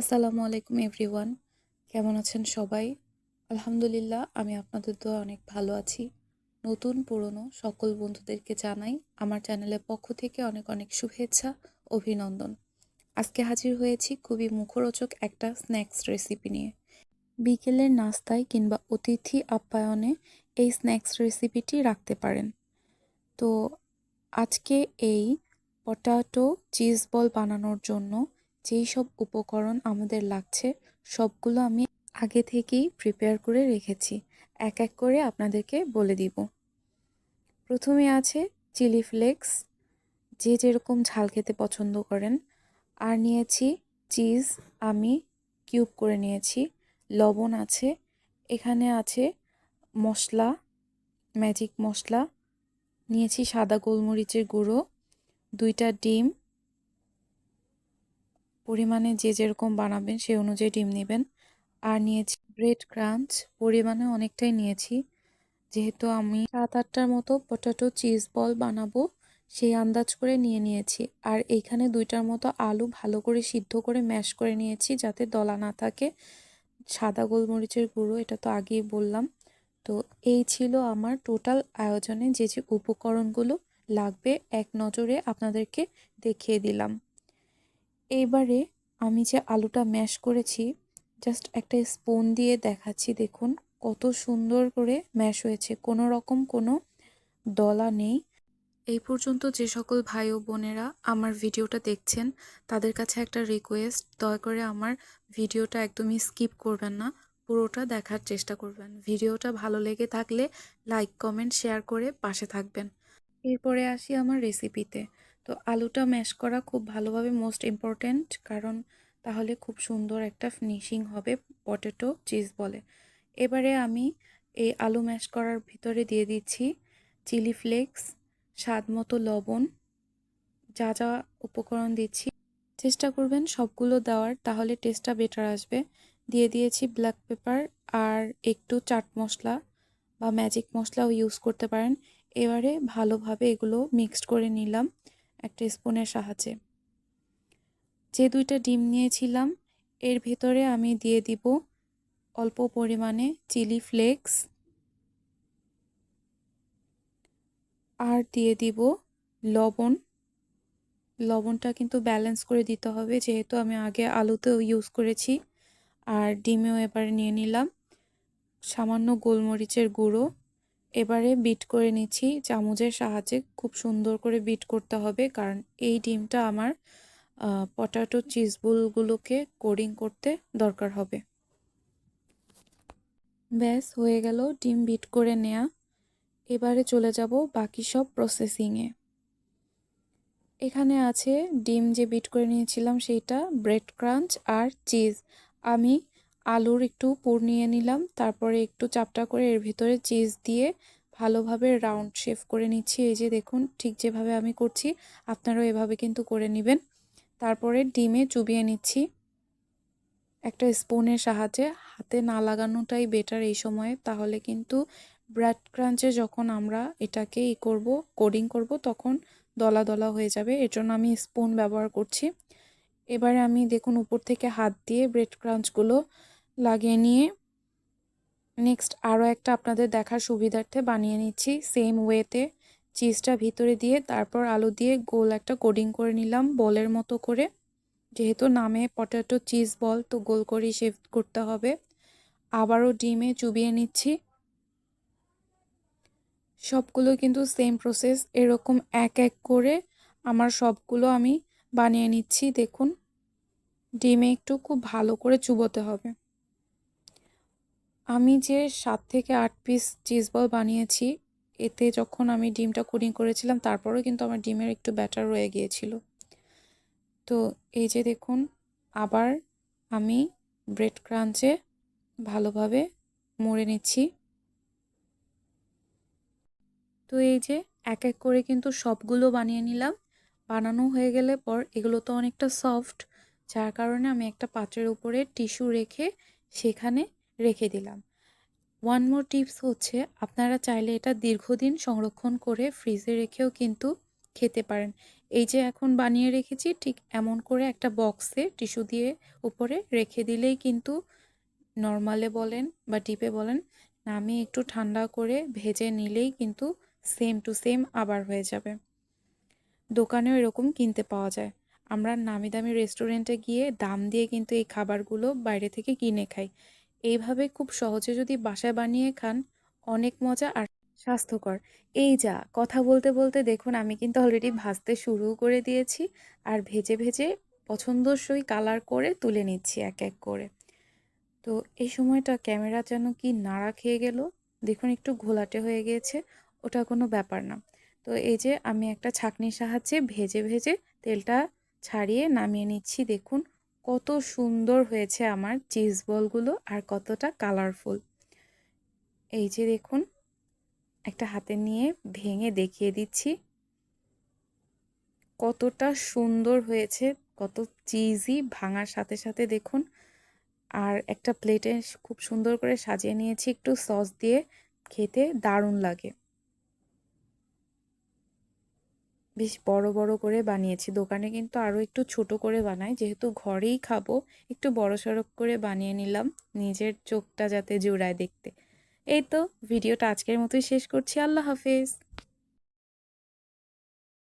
আসসালামু আলাইকুম এভরিওয়ান কেমন আছেন সবাই? আলহামদুলিল্লাহ, আমি আপনাদের দোয়া অনেক ভালো আছি। নতুন, পুরনো সকল বন্ধুদেরকে জানাই আমার চ্যানেলের পক্ষ থেকে অনেক অনেক শুভেচ্ছা, অভিনন্দন। আজকে হাজির হয়েছি খুবই মুখরোচক একটা স্ন্যাক্স রেসিপি নিয়ে। বিকেলের নাস্তায় কিংবা অতিথি আপ্যায়নে এই স্ন্যাক্স রেসিপিটি রাখতে পারেন। তো আজকে এই পটাটো চিজ বল বানানোর জন্য যেই সব উপকরণ আমাদের লাগছে, সবগুলো আমি আগে থেকেই প্রিপেয়ার করে রেখেছি। এক এক করে আপনাদেরকে বলে দিব। প্রথমে আছে চিলি ফ্লেক্স যে যেরকম ঝাল খেতে পছন্দ করেন। আর নিয়েছি চিজ আমি কিউব করে নিয়েছি। লবণ আছে। এখানে আছে মশলা ম্যাজিক মশলা। নিয়েছি সাদা গোলমরিচের গুঁড়ো, দুইটা ডিম পরিমাণে যে যেরকম বানাবেন সেই অনুযায়ী ডিম নেবেন। আর নিয়েছি ব্রেড ক্রাঞ্চ, পরিমাণে অনেকটাই নিয়েছি। যেহেতু আমি সাত আটটার মতো পটাটো চিজ বল বানাবো, সেই আন্দাজ করে নিয়ে নিয়েছি। আর এইখানে দুইটার মতো আলু ভালো করে সিদ্ধ করে ম্যাশ করে নিয়েছি যাতে দলা না থাকে। সাদা গোলমরিচের গুঁড়ো, এটা তো আগেই বললাম। তো এই ছিল আমার টোটাল আয়োজনে যে যে উপকরণগুলো লাগবে, এক নজরে আপনাদেরকে দেখিয়ে দিলাম। এইবারে আমি যে আলুটা ম্যাশ করেছি জাস্ট একটা স্পুন দিয়ে দেখাচ্ছি, দেখুন কত সুন্দর করে ম্যাশ হয়েছে। কোনো রকম কোনো দলা নেই। এই পর্যন্ত যে সকল ভাই ও বোনেরা আমার ভিডিওটা দেখছেন, তাদের কাছে একটা রিকোয়েস্ট দয়া করে আমার ভিডিওটা একদমই স্কিপ করবেন না, পুরোটা দেখার চেষ্টা করবেন। ভিডিওটা ভালো লেগে থাকলে লাইক কমেন্ট শেয়ার করে পাশে থাকবেন। এরপরে আসি আমার রেসিপিতে তো আলুটা ম্যাশ করা খুব ভালোভাবে মোস্ট ইম্পর্ট্যান্ট কারণ তাহলে খুব সুন্দর একটা ফিনিশিং হবে পটেটো চিজ বলে। এবারে আমি এই আলু ম্যাশ করার ভিতরে দিয়ে দিচ্ছি চিলি ফ্লেক্স স্বাদ মতো লবণ, যা যা উপকরণ দিচ্ছি। চেষ্টা করবেন সবগুলো দেওয়ার, তাহলে টেস্টটা বেটার আসবে। দিয়ে দিয়েছি ব্ল্যাক পেপার আর একটু চাট মশলা বা ম্যাজিক মশলাও ইউজ করতে পারেন। এবারে ভালোভাবে এগুলো মিক্সড করে নিলাম। একটা স্পুনের সাহায্যে। যে দুইটা ডিম নিয়েছিলাম, এর ভেতরে আমি দিয়ে দিব অল্প পরিমাণে চিলি ফ্লেক্স আর দিয়ে দিব লবণ। লবণটা কিন্তু ব্যালেন্স করে দিতে হবে, যেহেতু আমি আগে আলুতেও ইউজ করেছি আর ডিমেও এবারে নিয়ে নিলাম। সামান্য গোলমরিচের গুঁড়ো এবারে বিট করে নিচ্ছি। চামচের সাহায্যে খুব সুন্দর করে বিট করতে হবে, কারণ এই ডিমটা আমার পটাটো চিজবুলগুলোকে কোডিং করতে দরকার হবে। ব্যাস, হয়ে গেল ডিম বিট করে নেয়া। এবারে চলে যাব বাকি সব প্রসেসিংয়ে এখানে আছে ডিম যে বিট করে নিয়েছিলাম, সেইটা ব্রেড ক্রাঞ্চ আর চিজ আমি আলুর একটু পুর নিয়ে নিলাম, তারপরে একটু চাপটা করে এর ভিতরে চিজ দিয়ে ভালোভাবে রাউন্ড শেপ করে নিচ্ছি। এই যে দেখুন, ঠিক যেভাবে আমি করছি, আপনারাও এভাবে কিন্তু করে নেবেন। তারপরে ডিমে চুবিয়ে নিচ্ছি। একটা স্পুনের সাহায্যে, হাতে না লাগানোটাই বেটার এই সময়ে। তাহলে কিন্তু ব্রেড ক্রাঞ্চে যখন আমরা এটাকে ই করব কোডিং করব, তখন দলা দলা হয়ে যাবে। এর জন্য আমি স্পুন ব্যবহার করছি। এবারে আমি দেখুন, উপর থেকে হাত দিয়ে ব্রেড ক্রাঞ্চগুলো লাগিয়ে নিয়ে নেক্সট আরও একটা আপনাদের দেখার সুবিধার্থে বানিয়ে নিচ্ছি। সেম ওয়েতে চিজটা ভিতরে দিয়ে তারপর আলু দিয়ে গোল একটা কোডিং করে নিলাম বলের মতো করে। যেহেতু নামে পটেটো চিজ বল তো গোল করেই শেভ করতে হবে। আবারও ডিমে চুবিয়ে নিচ্ছি। সবগুলো কিন্তু সেম প্রসেস এরকম এক এক করে আমার সবগুলো আমি বানিয়ে নিচ্ছি। দেখুন, ডিমে একটু খুব ভালো করে চুবোতে হবে। আমি যে সাত থেকে আট পিস চিজ বল বানিয়েছি, এতে যখন আমি ডিমটা কুডিং করেছিলাম, তারপরেও কিন্তু আমার ডিমের একটু ব্যাটার রয়ে গিয়েছিল। তো এই যে দেখুন, আবার আমি ব্রেড ক্রাঞ্চে ভালোভাবে মুড়ে নিচ্ছি। তো এই যে এক এক করে কিন্তু সবগুলো বানিয়ে নিলাম। বানানো হয়ে গেলে পর এগুলো তো অনেকটা সফট যার কারণে আমি একটা পাত্রের উপরে টিস্যু রেখে সেখানে রেখে দিলাম। ওয়ান মোর টিপস হচ্ছে, আপনারা চাইলে এটা দীর্ঘদিন সংরক্ষণ করে ফ্রিজে রেখেও কিন্তু খেতে পারেন। এই যে এখন বানিয়ে রেখেছি, ঠিক এমন করে একটা বক্সে টিস্যু দিয়ে উপরে রেখে দিলেই কিন্তু নর্মালে বলেন বা ডিপে বলেন, নামিয়ে একটু ঠান্ডা করে ভেজে নিলেই কিন্তু সেম টু সেম আবার হয়ে যাবে। দোকানেও এরকম কিনতে পাওয়া যায়। আমরা নামি দামি রেস্টুরেন্টে গিয়ে দাম দিয়ে কিন্তু এই খাবারগুলো বাইরে থেকে কিনে খাই। এইভাবে খুব সহজে যদি বাসায় বানিয়ে খান, অনেক মজা আর স্বাস্থ্যকর। এই যা, কথা বলতে বলতে দেখুন আমি কিন্তু অলরেডি ভাজতে শুরু করে দিয়েছি আর ভেজে ভেজে পছন্দসই কালার করে তুলে নিচ্ছি এক এক করে। তো এই সময়টা ক্যামেরা যেন কি নাড়া খেয়ে গেল, দেখুন একটু ঘোলাটে হয়ে গিয়েছে, ওটা কোনো ব্যাপার না। তো এই যে আমি একটা ছাঁকনির সাহায্যে ভেজে ভেজে তেলটা ছাড়িয়ে নামিয়ে নিচ্ছি দেখুন কত সুন্দর হয়েছে আমার চিজ বলগুলো আর কতটা কালারফুল এই যে দেখুন, একটা হাতে নিয়ে ভেঙে দেখিয়ে দিচ্ছি। কতটা সুন্দর হয়েছে, কত চিজি ভাঙার সাথে সাথে দেখুন। আর একটা প্লেটে খুব সুন্দর করে সাজিয়ে নিয়েছি, একটু সস দিয়ে খেতে দারুণ লাগে। বেশ বড় বড় করে বানিয়েছি। দোকানে কিন্তু আরও একটু ছোট করে বানাই। যেহেতু ঘরেই খাব, একটু বড় সড়ক করে বানিয়ে নিলাম নিজের চোখটা যাতে জোড়ায় দেখতে। এই তো, ভিডিওটা আজকের মতোই শেষ করছি। আল্লাহ হাফেজ।